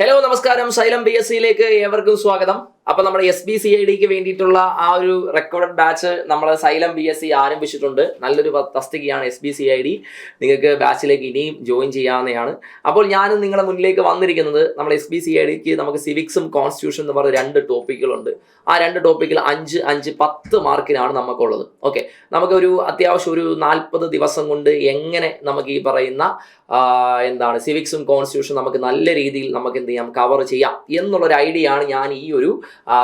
Hello നമസ്കാരം. Xylem B S സിയിലേക്ക് ഏവർക്കും സ്വാഗതം. അപ്പൊ നമ്മുടെ എസ് ബി സി ഐ ഡിക്ക് വേണ്ടിയിട്ടുള്ള ആ ഒരു റെക്കോർഡ് ബാച്ച് നമ്മൾ സൈലം ബി എസ് സി ആരംഭിച്ചിട്ടുണ്ട്. നല്ലൊരു തസ്തികയാണ് S B C I D നിങ്ങൾക്ക് ബാച്ചിലേക്ക് ഇനിയും ജോയിൻ ചെയ്യാവുന്നതാണ്. അപ്പോൾ ഞാനും നിങ്ങളുടെ മുന്നിലേക്ക് വന്നിരിക്കുന്നത് നമ്മൾ എസ് ബി സി ഐ ഡിക്ക് നമുക്ക് സിവിക്സും കോൺസ്റ്റിറ്റ്യൂഷൻ എന്ന് പറഞ്ഞ രണ്ട് ടോപ്പിക്കുകളുണ്ട് ആ രണ്ട് ടോപ്പിക്കിൽ അഞ്ച് അഞ്ച് പത്ത് മാർക്കിനാണ് നമുക്കുള്ളത്. ഓക്കെ നമുക്കൊരു അത്യാവശ്യം ഒരു നാൽപ്പത് ദിവസം കൊണ്ട് എങ്ങനെ നമുക്ക് ഈ പറയുന്ന എന്താണ് സിവിക്സും കോൺസ്റ്റിറ്റ്യൂഷൻ നമുക്ക് നല്ല രീതിയിൽ നമുക്ക് എന്ത് ചെയ്യാം കവർ ചെയ്യാം എന്നുള്ളൊരു ഐഡിയ ആണ് ഞാൻ ഈ ഒരു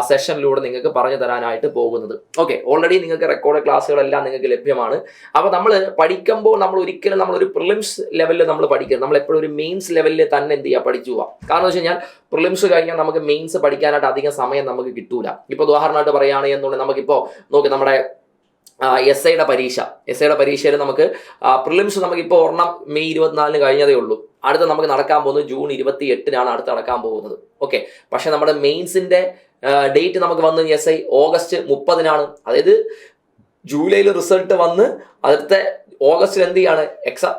സെഷനിലൂടെ നിങ്ങൾക്ക് പറഞ്ഞു തരാനായിട്ട് പോകുന്നത്. ഓക്കെ ഓൾറെഡി നിങ്ങൾക്ക് റെക്കോർഡ് ക്ലാസ്സുകളെല്ലാം നിങ്ങൾക്ക് ലഭ്യമാണ്. അപ്പോൾ നമ്മൾ പഠിക്കുമ്പോൾ നമ്മൾ ഒരിക്കലും നമ്മൾ ഒരു പ്രിലിംസ് ലെവലിൽ നമ്മൾ പഠിക്കരുത്. നമ്മൾ എപ്പോഴും ഒരു മെയിൻസ് ലെവലിൽ തന്നെ എന്ത് ചെയ്യുക പഠിച്ചു പോവാം. കാരണം വെച്ച് കഴിഞ്ഞാൽ പ്രിലിംസ് കഴിഞ്ഞാൽ നമുക്ക് മെയിൻസ് പഠിക്കാനായിട്ട് അധികം സമയം നമുക്ക് കിട്ടൂല. ഇപ്പോൾ ഉദാഹരണമായിട്ട് പറയുകയാണെങ്കിൽ എന്നുള്ളത് നമുക്കിപ്പോൾ നോക്കി നമ്മുടെ എസ് ഐയുടെ പരീക്ഷ. എസ് ഐയുടെ പരീക്ഷയിൽ നമുക്ക് പ്രിലിംസ് നമുക്കിപ്പോൾ ഒരെണ്ണം മെയ് ഇരുപത്തിനാലിന് കഴിഞ്ഞതേ ഉള്ളൂ. അടുത്ത നമുക്ക് നടക്കാൻ പോകുന്നത് ജൂൺ ഇരുപത്തി എട്ടിനാണ് അടുത്ത് നടക്കാൻ പോകുന്നത്. ഓക്കെ പക്ഷേ നമ്മുടെ മെയിൻസിന്റെ ഡേറ്റ് നമുക്ക് വന്ന് എസ് ഐ ഓഗസ്റ്റ് മുപ്പതിനാണ്. അതായത് ജൂലൈയിൽ റിസൾട്ട് വന്ന് അടുത്ത ഓഗസ്റ്റിൽ എന്ത് ചെയ്യാണ്? എക്സാം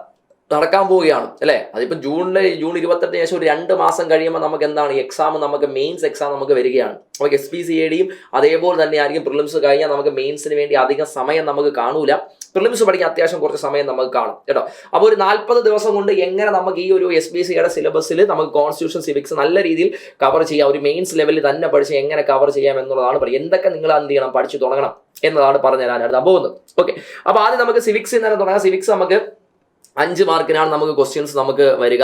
നടക്കാൻ പോവുകയാണ് അല്ലേ? അതിപ്പോൾ ജൂണിലെ ജൂൺ ഇരുപത്തെട്ടിന് ശേഷം ഒരു രണ്ട് മാസം കഴിയുമ്പോൾ നമുക്ക് എന്താണ്? എക്സാം നമുക്ക് മെയിൻസ് എക്സാം നമുക്ക് വരികയാണ്. നമുക്ക് എസ് പി സി എ ഡിയും അതേപോലെ തന്നെ ആയിരിക്കും പ്രിലിംസ് കഴിഞ്ഞാൽ നമുക്ക് മെയിൻസിന് വേണ്ടി അധികം സമയം നമുക്ക് കാണൂല. പ്രിലിംസ് പഠിക്കാൻ അത്യാവശ്യം കുറച്ച് സമയം നമുക്ക് കാണും കേട്ടോ. അപ്പോൾ ഒരു നാൽപ്പത് ദിവസം കൊണ്ട് എങ്ങനെ നമുക്ക് ഈ ഒരു എസ് ബി സിയുടെ സിലബസിൽ നമുക്ക് കോൺസ്റ്റിറ്റ്യൂഷൻ സിവിക്സ് നല്ല രീതിയിൽ കവർ ചെയ്യാം ഒരു മെയിൻസ് ലെവലിൽ തന്നെ പഠിച്ച് എങ്ങനെ കവർ ചെയ്യാം എന്നുള്ളതാണ് പറയുക. എന്തൊക്കെ നിങ്ങൾ എന്ത് ചെയ്യണം പഠിച്ചു തുടങ്ങണം എന്നതാണ് പറഞ്ഞു തരാനായിട്ട് പോകുന്നത്. ഓക്കെ അപ്പോൾ ആദ്യം നമുക്ക് സിവിക്സിൽ തന്നെ തുടങ്ങാം. സിവിക്സ് നമുക്ക് അഞ്ച് മാർക്കിനാണ് നമുക്ക് ക്വസ്റ്റ്യൻസ് നമുക്ക് വരിക.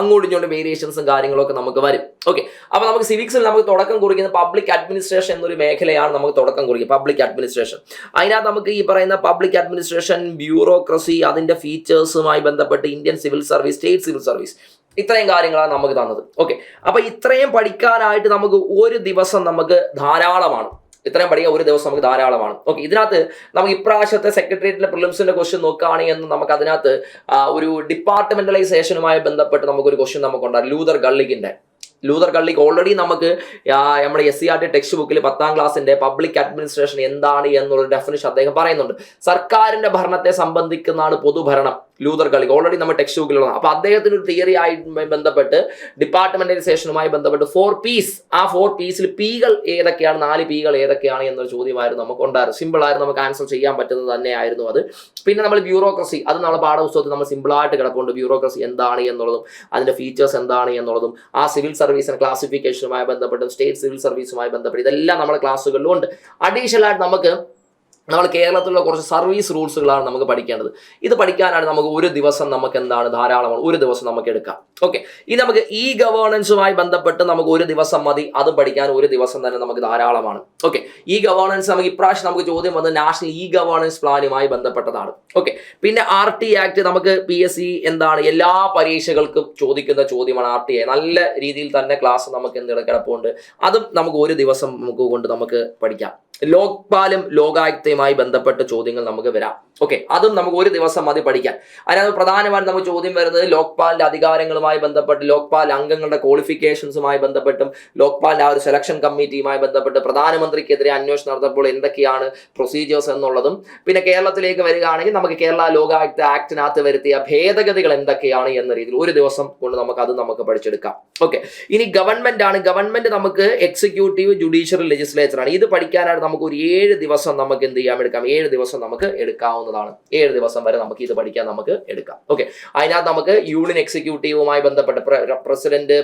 അങ്ങോട്ടും ഇങ്ങോട്ടും വേരിയേഷൻസും കാര്യങ്ങളൊക്കെ നമുക്ക് വരും. ഓക്കെ അപ്പോൾ നമുക്ക് സിവിക്സിൽ നമുക്ക് തുടക്കം കുറിക്കുന്ന പബ്ലിക് അഡ്മിനിസ്ട്രേഷൻ എന്നൊരു മേഖലയാണ് നമുക്ക് തുടക്കം കുറിക്കുക. പബ്ലിക് അഡ്മിനിസ്ട്രേഷൻ അതിനകത്ത് നമുക്ക് ഈ പറയുന്ന പബ്ലിക് അഡ്മിനിസ്ട്രേഷൻ ബ്യൂറോക്രസി അതിന്റെ ഫീച്ചേഴ്സുമായി ബന്ധപ്പെട്ട് Indian civil service state civil service ഇത്രയും കാര്യങ്ങളാണ് നമുക്ക് തന്നത്. ഓക്കെ അപ്പോൾ ഇത്രയും പഠിക്കാനായിട്ട് നമുക്ക് ഒരു ദിവസം നമുക്ക് ധാരാളമാണ്. ഇത്രയും പഠിക്കുക ഒരു ദിവസം നമുക്ക് ധാരാളമാണ്. ഓക്കെ ഇതിനകത്ത് നമുക്ക് ഇപ്രാവശ്യത്തെ സെക്രട്ടേറിയറ്റിലെ പ്രിലിംസിന്റെ ക്വസ്റ്റ്യൻ നോക്കുകയാണെങ്കിൽ നമുക്ക് അതിനകത്ത് ഒരു ഡിപ്പാർട്ട്മെന്റലൈസേഷനുമായി ബന്ധപ്പെട്ട് നമുക്കൊരു ക്വസ്റ്റ്യൻ നമുക്കുണ്ടാകും ലൂതർ ഗള്ളിക്കിന്റെ. ലൂതർ കള്ളിക്ക് ഓൾറെഡി നമുക്ക് നമ്മുടെ S C R T text ബുക്കിൽ പത്താം ക്ലാസ്സിന്റെ പബ്ലിക് അഡ്മിനിസ്ട്രേഷൻ എന്താണ് എന്നുള്ള ഡെഫിനിഷൻ അദ്ദേഹം പറയുന്നുണ്ട്. സർക്കാരിന്റെ ഭരണത്തെ സംബന്ധിക്കുന്നതാണ് പൊതുഭരണം. ലൂതർ കളിക്ക് ഓൾറെഡി നമ്മൾ ടെക്സ്റ്റ് ബുക്കിലുള്ളതാണ് അപ്പൊ അദ്ദേഹത്തിന് ഒരു തിയറി ആയി ബന്ധപ്പെട്ട് ഡിപ്പാർട്ട്മെന്റലൈസേഷനുമായി ബന്ധപ്പെട്ട് ഫോർ പീസ് ആ ഫോർ പീസിൽ പീകൾ ഏതൊക്കെയാണ്? നാല് പീകൾ ഏതൊക്കെയാണ് എന്നൊരു ചോദ്യമായിരുന്നു നമുക്ക് ഉണ്ടായിരുന്നു സിമ്പിൾ ആയിരുന്നു നമുക്ക് ആൻസർ ചെയ്യാൻ പറ്റുന്നത് തന്നെയായിരുന്നു അത്. പിന്നെ നമ്മൾ ബ്യൂറോക്രസി അത് നമ്മുടെ പാഠപുസ്തകത്തിൽ നമ്മൾ സിമ്പിളായിട്ട് കിടപ്പുണ്ട്. ബ്യൂറോക്രസി എന്താണ് എന്നുള്ളതും അതിന്റെ ഫീച്ചേഴ്സ് എന്താണ് എന്നുള്ളതും ആ സിവിൽ സർവീസിന് ക്ലാസിഫിക്കേഷനുമായി ബന്ധപ്പെട്ടും സ്റ്റേറ്റ് സിവിൽ സർവീസുമായി ബന്ധപ്പെട്ട് ഇതെല്ലാം നമ്മുടെ ക്ലാസ്സുകളിലും ഉണ്ട് അഡീഷണൽ ആയിട്ട് നമുക്ക് നമ്മൾ കേരളത്തിലുള്ള കുറച്ച് സർവീസ് റൂൾസുകളാണ് നമുക്ക് പഠിക്കേണ്ടത്. ഇത് പഠിക്കാനാണ് നമുക്ക് ഒരു ദിവസം നമുക്ക് എന്താണ് ധാരാളമാണ് ഒരു ദിവസം നമുക്ക് എടുക്കാം. ഓക്കെ ഇനി നമുക്ക് ഇ ഗവേണൻസുമായി ബന്ധപ്പെട്ട് നമുക്ക് ഒരു ദിവസം മതി. അത് പഠിക്കാൻ ഒരു ദിവസം തന്നെ നമുക്ക് ധാരാളമാണ്. ഓക്കെ ഈ ഗവേണൻസ് നമുക്ക് ഇപ്രാവശ്യം നമുക്ക് ചോദ്യം വന്നത് നാഷണൽ ഇ ഗവേണൻസ് പ്ലാനുമായി ബന്ധപ്പെട്ടതാണ്. ഓക്കെ പിന്നെ ആർ ടി ആക്ട് നമുക്ക് പി എസ് സി എന്താണ് എല്ലാ പരീക്ഷകൾക്കും ചോദിക്കുന്ന ചോദ്യമാണ് ആർ ടി ഐ നല്ല രീതിയിൽ തന്നെ ക്ലാസ് നമുക്ക് എന്ത് കിടപ്പുണ്ട്. അതും നമുക്ക് ഒരു ദിവസം നമുക്ക് കൊണ്ട് നമുക്ക് പഠിക്കാം. ലോക്പാലും ലോകായുക്തയുമായി ബന്ധപ്പെട്ട ചോദ്യങ്ങൾ നമുക്ക് വരാം. ഓക്കെ അതും നമുക്ക് ഒരു ദിവസം മതി പഠിക്കാൻ. അതിനകത്ത് പ്രധാനമായിട്ട് നമുക്ക് ചോദ്യം വരുന്നത് ലോക്പാലിന്റെ അധികാരങ്ങളുമായി ബന്ധപ്പെട്ട് ലോക്പാൽ അംഗങ്ങളുടെ ക്വാളിഫിക്കേഷൻസുമായി ബന്ധപ്പെട്ടും ലോക്പാലിന്റെ ആ ഒരു സെലക്ഷൻ കമ്മിറ്റിയുമായി ബന്ധപ്പെട്ട് പ്രധാനമന്ത്രിക്കെതിരെ അന്വേഷണം നടത്തപ്പോൾ എന്തൊക്കെയാണ് പ്രൊസീജിയേഴ്സ് എന്നുള്ളതും പിന്നെ കേരളത്തിലേക്ക് വരികയാണെങ്കിൽ നമുക്ക് കേരള ലോകായുക്ത ആക്ടിനകത്ത് വരുത്തിയ ഭേദഗതികൾ എന്തൊക്കെയാണ് എന്ന രീതിയിൽ ഒരു ദിവസം കൊണ്ട് നമുക്ക് അത് നമുക്ക് പഠിച്ചെടുക്കാം. ഓക്കെ ഇനി ഗവൺമെന്റ് ആണ്. ഗവൺമെന്റ് നമുക്ക് എക്സിക്യൂട്ടീവ് ജുഡീഷ്യറി ലെജിസ്ലേച്ചർ ആണ്. ഇത് പഠിക്കാനായിട്ട് നമുക്ക് ഒരു ഏഴ് ദിവസം നമുക്ക് എന്ത് ചെയ്യാം? എടുക്കാം. ഏഴ് ദിവസം നമുക്ക് എടുക്കാവുന്നതാണ് ഏഴ് ദിവസം വരെ നമുക്ക് ഇത് പഠിക്കാൻ നമുക്ക് എടുക്കാം. ഓക്കെ അതിനകത്ത് നമുക്ക് യൂണിയൻ എക്സിക്യൂട്ടീവുമായി ബന്ധപ്പെട്ട president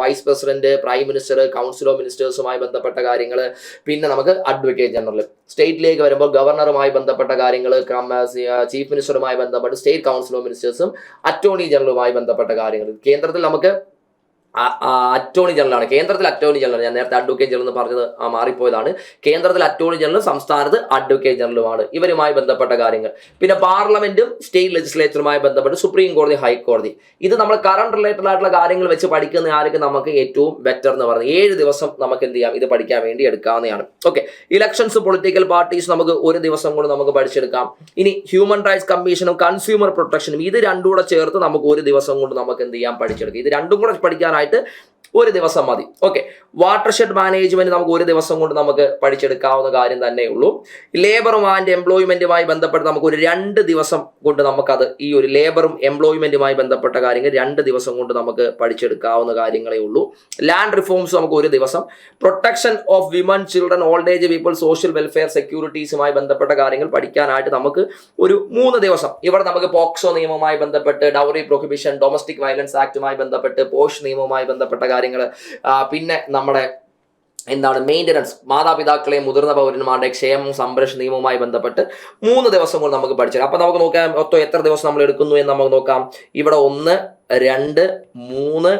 vice president prime minister council of മിനിസ്റ്റേഴ്സുമായി ബന്ധപ്പെട്ട കാര്യങ്ങൾ പിന്നെ നമുക്ക് അഡ്വക്കേറ്റ് ജനറൽ സ്റ്റേറ്റിലേക്ക് വരുമ്പോൾ ഗവർണറുമായി ബന്ധപ്പെട്ട കാര്യങ്ങൾ ചീഫ് മിനിസ്റ്ററുമായി ബന്ധപ്പെട്ട് സ്റ്റേറ്റ് കൗൺസിൽ ഓഫ് മിനിസ്റ്റേഴ്സും അറ്റോർണി ജനറലുമായി ബന്ധപ്പെട്ട കാര്യങ്ങൾ. കേന്ദ്രത്തിൽ നമുക്ക് അറ്റോർണി ജനറലാണ് കേന്ദ്രത്തിൽ അറ്റോർണി ജനറൽ ഞാൻ നേരത്തെ അഡ്വക്കേറ്റ് ജനറൽ എന്ന് പറഞ്ഞത് മാറിപ്പോയതാണ്. കേന്ദ്രത്തിൽ അറ്റോർണി ജനറലും സംസ്ഥാനത്ത് അഡ്വക്കേറ്റ് ജനറലുമാണ് ഇവരുമായി ബന്ധപ്പെട്ട കാര്യങ്ങൾ. പിന്നെ പാർലമെന്റും സ്റ്റേറ്റ് ലെജിസ്ലേച്ചറുമായി ബന്ധപ്പെട്ട് സുപ്രീം കോടതി ഹൈക്കോടതി ഇത് നമ്മൾ കറണ്ട് റിലേറ്റഡ് ആയിട്ടുള്ള കാര്യങ്ങൾ വെച്ച് പഠിക്കുന്ന ആർക്ക് നമുക്ക് ഏറ്റവും ബെറ്റർ എന്ന് പറയുന്നത്? ഏഴ് ദിവസം നമുക്ക് എന്ത് ചെയ്യാം? ഇത് പഠിക്കാൻ വേണ്ടി എടുക്കാവുന്നതാണ്. ഓക്കെ ഇലക്ഷൻസ് പൊളിറ്റിക്കൽ പാർട്ടീസ് നമുക്ക് ഒരു ദിവസം കൊണ്ട് നമുക്ക് പഠിച്ചെടുക്കാം. ഇനി ഹ്യൂമൻ റൈറ്റ്സ് കമ്മീഷനും കൺസ്യൂമർ പ്രൊട്ടക്ഷനും ഇത് രണ്ടും കൂടെ ചേർത്ത് നമുക്ക് ഒരു ദിവസം കൊണ്ട് നമുക്ക് എന്ത് ചെയ്യാം? പഠിച്ചെടുക്കാം. ഇത് രണ്ടും കൂടെ പഠിക്കാനായിട്ട് ഒരു ദിവസം മതി. ഓക്കെ വാട്ടർ ഷെഡ് മാനേജ്മെന്റ് നമുക്ക് ഒരു ദിവസം കൊണ്ട് നമുക്ക് പഠിച്ചെടുക്കാവുന്ന കാര്യം തന്നെ ഉള്ളൂ. ലേബറും ആൻഡ് എംപ്ലോയ്മെന്റുമായി ബന്ധപ്പെട്ട് നമുക്ക് ഒരു രണ്ട് ദിവസം കൊണ്ട് നമുക്കത് ഈ ഒരു ലേബറും എംപ്ലോയ്മെന്റുമായി ബന്ധപ്പെട്ട കാര്യങ്ങൾ രണ്ട് ദിവസം കൊണ്ട് നമുക്ക് പഠിച്ചെടുക്കാവുന്ന കാര്യങ്ങളേ ഉള്ളൂ. ലാൻഡ് റിഫോംസ് നമുക്ക് ഒരു ദിവസം. Protection of women children old age people social welfare സെക്യൂരിറ്റീസുമായി ബന്ധപ്പെട്ട കാര്യങ്ങൾ പഠിക്കാനായിട്ട് നമുക്ക് ഒരു മൂന്ന് ദിവസം. ഇവിടെ നമുക്ക് പോക്സോ നിയമവുമായി ബന്ധപ്പെട്ട് ഡൗറി പ്രൊഹിബിഷൻ ഡൊമസ്റ്റിക് വയലൻസ് ആക്ടുമായി ബന്ധപ്പെട്ട് പോഷ് നിയമവുമായി ബന്ധപ്പെട്ട കാര്യങ്ങൾ പിന്നെ നമ്മുടെ എന്താണ് മെയിന്റനൻസ് മാതാപിതാക്കളെയും മുതിർന്ന പൗരന്മാരുടെ ക്ഷേമം സംരക്ഷണ നിയമവുമായി ബന്ധപ്പെട്ട് മൂന്ന് ദിവസം കൊണ്ട് നമുക്ക് പഠിച്ചു അപ്പോൾ നമുക്ക് നോക്കാം മൊത്തം എത്ര ദിവസം നമ്മൾ എടുക്കുന്നു എന്ന് നമുക്ക് നോക്കാം. ഇവിടെ ഒന്ന് രണ്ട് മൂന്ന്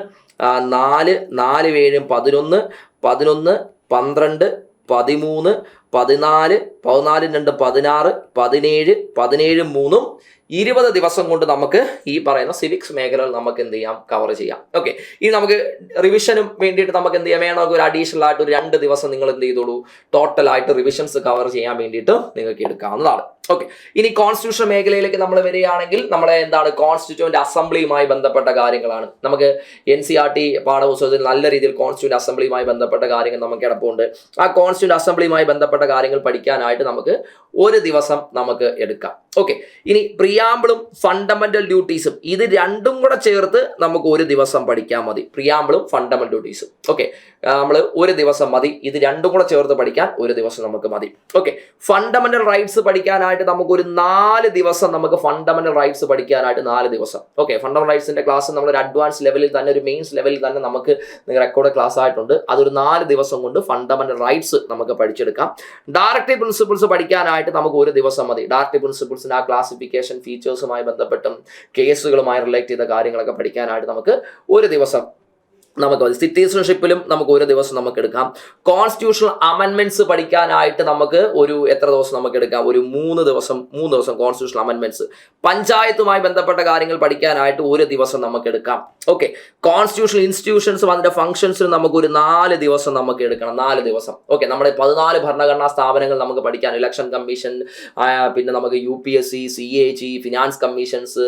നാല് നാല് ഏഴും പതിനൊന്ന് പതിനൊന്ന് പന്ത്രണ്ട് പതിമൂന്ന് പതിനാല് പതിനാല് രണ്ട് പതിനാറ് പതിനേഴ് പതിനേഴ് മൂന്നും ഇരുപത് ദിവസം കൊണ്ട് നമുക്ക് ഈ പറയുന്ന സിവിക്സ് മേഖലകൾ നമുക്ക് എന്ത് ചെയ്യാം? കവർ ചെയ്യാം. ഓക്കെ ഇനി നമുക്ക് റിവിഷനും വേണ്ടിയിട്ട് നമുക്ക് എന്ത് ചെയ്യാം? വേണമെങ്കിൽ ഒരു അഡീഷണൽ ആയിട്ട് ഒരു രണ്ട് ദിവസം നിങ്ങൾ എന്ത് ചെയ്തോളൂ? ടോട്ടൽ ആയിട്ട് റിവിഷൻസ് കവർ ചെയ്യാൻ വേണ്ടിയിട്ട് നിങ്ങൾക്ക് എടുക്കാവുന്നതാണ്. ഓക്കെ ഇനി കോൺസ്റ്റിറ്റ്യൂഷൻ മേഖലയിലേക്ക് നമ്മൾ വരികയാണെങ്കിൽ നമ്മളെ എന്താണ്? കോൺസ്റ്റിറ്റ്യൂന്റ് അസംബ്ലിയുമായി ബന്ധപ്പെട്ട കാര്യങ്ങളാണ്. നമുക്ക് എൻ സി ആർ ടി പാഠപുസ്തകത്തിൽ നല്ല രീതിയിൽ കോൺസ്റ്റിറ്റ്യൂന്റ് അസംബ്ലിയുമായി ബന്ധപ്പെട്ട കാര്യങ്ങൾ നമുക്ക് കിടപ്പുണ്ട്. ആ കോൺസ്റ്റിറ്റ്യൂന്റ് അസംബ്ലിയുമായി ബന്ധപ്പെട്ട കാര്യങ്ങൾ പഠിക്കാനായിട്ട് നമുക്ക് ഒരു ദിവസം നമുക്ക് എടുക്കാം. ഓക്കെ ഇനി പ്രിയാമ്പിളും ഫണ്ടമെന്റൽ ഡ്യൂട്ടീസും ഇത് രണ്ടും കൂടെ ചേർത്ത് നമുക്ക് ഒരു ദിവസം പഠിക്കാൻ മതി. പ്രിയാമ്പിളും ഫണ്ടമെന്റൽ ഡ്യൂട്ടീസും ഓക്കെ നമ്മൾ ഒരു ദിവസം മതി. ഇത് രണ്ടും കൂടെ ചേർത്ത് പഠിക്കാൻ ഒരു ദിവസം നമുക്ക് മതി. ഓക്കെ ഫണ്ടമെന്റൽ റൈറ്റ്സ് പഠിക്കാനായിട്ട് നമുക്ക് ഒരു നാല് ദിവസം നമുക്ക് ഫണ്ടമെന്റൽ റൈറ്റ്സ് പഠിക്കാനായിട്ട് നാല് ദിവസം. ഓക്കെ ഫണ്ടമെന്റൽ റൈറ്റ്സിന്റെ ക്ലാസ് നമ്മൾ ഒരു അഡ്വാൻസ് ലെവലിൽ തന്നെ ഒരു മെയിൻസ് ലെവലിൽ തന്നെ നമുക്ക് റെക്കോർഡ് ക്ലാസ് ആയിട്ടുണ്ട്. അതൊരു നാല് ദിവസം കൊണ്ട് ഫണ്ടമെന്റൽ റൈറ്റ്സ് നമുക്ക് പഠിച്ചെടുക്കാം. ഡയറക്റ്റീവ് പ്രിൻസിപ്പിൾസ് പഠിക്കാനായിട്ട് നമുക്ക് ഒരു ദിവസം മതി. ഡയറക്റ്റീവ് പ്രിൻസിപ്പിൾസിന് ആ ക്ലാസിഫിക്കേഷൻ ഫീച്ചേഴ്സുമായി ബന്ധപ്പെട്ടും കേസുകളുമായി റിലേറ്റ് ചെയ്ത കാര്യങ്ങളൊക്കെ പഠിക്കാനായിട്ട് നമുക്ക് ഒരു ദിവസം നമുക്ക് മതി. സിറ്റിസൺഷിപ്പിലും നമുക്ക് ഒരു ദിവസം നമുക്ക് എടുക്കാം. കോൺസ്റ്റിറ്റ്യൂഷണൽ അമെൻമെന്റ്സ് പഠിക്കാനായിട്ട് നമുക്ക് ഒരു എത്ര ദിവസം നമുക്ക് എടുക്കാം? ഒരു മൂന്ന് ദിവസം മൂന്ന് ദിവസം കോൺസ്റ്റിറ്റ്യൂഷണൽ അമെൻമെന്റ്സ് പഞ്ചായത്തുമായി ബന്ധപ്പെട്ട കാര്യങ്ങൾ പഠിക്കാനായിട്ട് ഒരു ദിവസം നമുക്ക് എടുക്കാം. ഓക്കെ കോൺസ്റ്റിറ്റ്യൂഷണൽ ഇൻസ്റ്റിറ്റ്യൂഷൻസും അതിന്റെ ഫംഗ്ഷൻസിനും നമുക്ക് ഒരു നാല് ദിവസം നമുക്ക് എടുക്കണം. നാല് ദിവസം. ഓക്കെ നമ്മുടെ പതിനാല് ഭരണഘടനാ സ്ഥാപനങ്ങൾ നമുക്ക് പഠിക്കാൻ. ഇലക്ഷൻ കമ്മീഷൻ പിന്നെ നമുക്ക് U P S C C A G finance commissions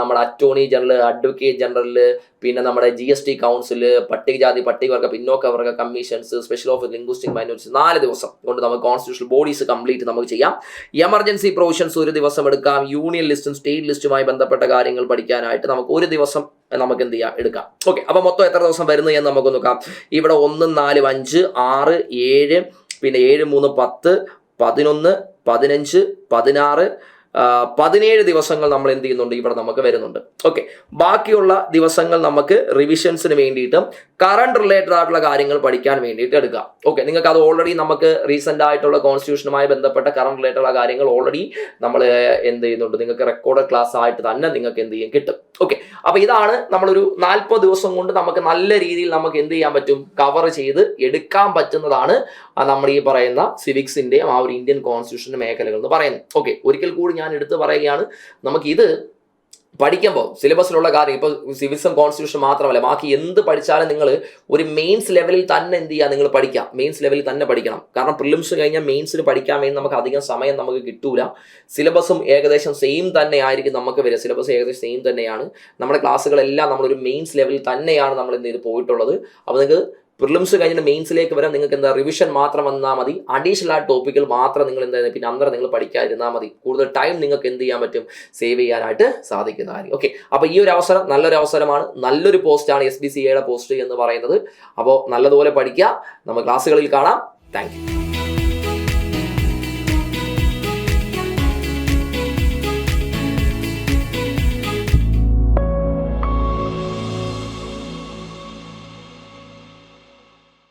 നമ്മുടെ അറ്റോർണി ജനറൽ അഡ്വക്കേറ്റ് ജനറൽ പിന്നെ നമ്മുടെ ജി എസ് ടി കൗൺസിൽ പട്ടികജാതി പട്ടികവർഗ പിന്നോക്ക വർഗ commissions special office linguistic minorities നാല് ദിവസം കൊണ്ട് നമുക്ക് കോൺസ്റ്റിറ്റ്യൂഷണൽ ബോഡീസ് കംപ്ലീറ്റ് നമുക്ക് ചെയ്യാം. എമർജൻസി പ്രൊവിഷൻസ് ഒരു ദിവസം എടുക്കാം. യൂണിയൻ ലിസ്റ്റും സ്റ്റേറ്റ് ലിസ്റ്റുമായി ബന്ധപ്പെട്ട കാര്യങ്ങൾ പഠിക്കാനായിട്ട് നമുക്ക് ഒരു ദിവസം നമുക്ക് എന്ത് ചെയ്യാം? എടുക്കാം. ഓക്കെ അപ്പൊ മൊത്തം എത്ര ദിവസം വരുന്നു എന്ന് നമുക്ക് നോക്കാം. ഇവിടെ ഒന്ന് നാല് അഞ്ച് ആറ് ഏഴ് പിന്നെ ഏഴ് മൂന്ന് പത്ത് പതിനൊന്ന് പതിനഞ്ച് പതിനാറ് പതിനേഴ് ദിവസങ്ങൾ നമ്മൾ എന്ത് ചെയ്യുന്നുണ്ട്? ഇവിടെ നമുക്ക് വരുന്നുണ്ട്. ഓക്കെ ബാക്കിയുള്ള ദിവസങ്ങൾ നമുക്ക് റിവിഷൻസിന് വേണ്ടിയിട്ടും കറണ്ട് റിലേറ്റഡ് ആയിട്ടുള്ള കാര്യങ്ങൾ പഠിക്കാൻ വേണ്ടിയിട്ട് എടുക്കാം. ഓക്കെ നിങ്ങൾക്ക് അത് ഓൾറെഡി നമുക്ക് റീസെന്റ് ആയിട്ടുള്ള കോൺസ്റ്റിറ്റ്യൂഷനുമായി ബന്ധപ്പെട്ട കറണ്ട് റിലേറ്റഡ് ഉള്ള കാര്യങ്ങൾ ഓൾറെഡി നമ്മൾ എന്ത് ചെയ്യുന്നുണ്ട്? നിങ്ങൾക്ക് റെക്കോർഡ് ക്ലാസ് ആയിട്ട് തന്നെ നിങ്ങൾക്ക് എന്ത് ചെയ്യും കിട്ടും. ഓക്കെ അപ്പൊ ഇതാണ് നമ്മളൊരു നാൽപ്പത് ദിവസം കൊണ്ട് നമുക്ക് നല്ല രീതിയിൽ നമുക്ക് എന്ത് ചെയ്യാൻ പറ്റും? കവർ ചെയ്ത് എടുക്കാൻ പറ്റുന്നതാണ് നമ്മൾ ഈ പറയുന്ന സിവിക്സിന്റെയും ആ ഒരു ഇന്ത്യൻ കോൺസ്റ്റിറ്റ്യൂഷന്റെ മേഖലകൾ എന്ന് പറയുന്നത്. ഓക്കെ ഒരിക്കൽ കൂടി ഞാൻ എടുത്തു പറയുകയാണ്. നമുക്ക് ഇത് പഠിക്കുമ്പോൾ സിലബസിലുള്ള കാര്യം. ഇപ്പോൾ സിവിൽസും കോൺസ്റ്റിറ്റ്യൂഷൻ മാത്രമല്ല ബാക്കി എന്ത് പഠിച്ചാലും നിങ്ങൾ ഒരു മെയിൻസ് ലെവലിൽ തന്നെ എന്ത് ചെയ്യുക നിങ്ങൾ പഠിക്കാം. മെയിൻസ് ലെവലിൽ തന്നെ പഠിക്കണം. കാരണം പ്രിലിംസ് കഴിഞ്ഞാൽ മെയിൻസിന് പഠിക്കാൻ വേണ്ടി നമുക്ക് അധികം സമയം നമുക്ക് കിട്ടൂല. സിലബസും ഏകദേശം സെയിം തന്നെ ആയിരിക്കും നമുക്ക് വരിക. സിലബസ് ഏകദേശം സെയിം തന്നെയാണ്. നമ്മുടെ ക്ലാസ്സുകളെല്ലാം നമ്മളൊരു മെയിൻസ് ലെവലിൽ തന്നെയാണ് നമ്മൾ എന്ത് ചെയ്ത് പോയിട്ടുള്ളത്. അപ്പോൾ നിങ്ങൾക്ക് പ്രിലിംസ് കഴിഞ്ഞിട്ട് മെയിൻസിലേക്ക് വരാൻ നിങ്ങൾക്ക് എന്താ റിവിഷൻ മാത്രം വന്നാൽ മതി. അഡീഷണൽ ആ ടോപ്പിക്കൽ മാത്രം നിങ്ങൾ എന്താ പിന്നെ അന്നേരം നിങ്ങൾ പഠിക്കാതിരുന്നാൽ മതി. കൂടുതൽ ടൈം നിങ്ങൾക്ക് എന്ത് ചെയ്യാൻ പറ്റും? സേവ് ചെയ്യാനായിട്ട് സാധിക്കുന്നതായിരിക്കും ഓക്കെ അപ്പോൾ ഈ ഒരു അവസരം നല്ലൊരു അവസരമാണ്. നല്ലൊരു പോസ്റ്റാണ് എസ് ബി സി എയുടെ പോസ്റ്റ് എന്ന് പറയുന്നത്. അപ്പോൾ നല്ലതുപോലെ പഠിക്കുക. നമ്മൾ ക്ലാസ്സുകളിൽ കാണാം. താങ്ക്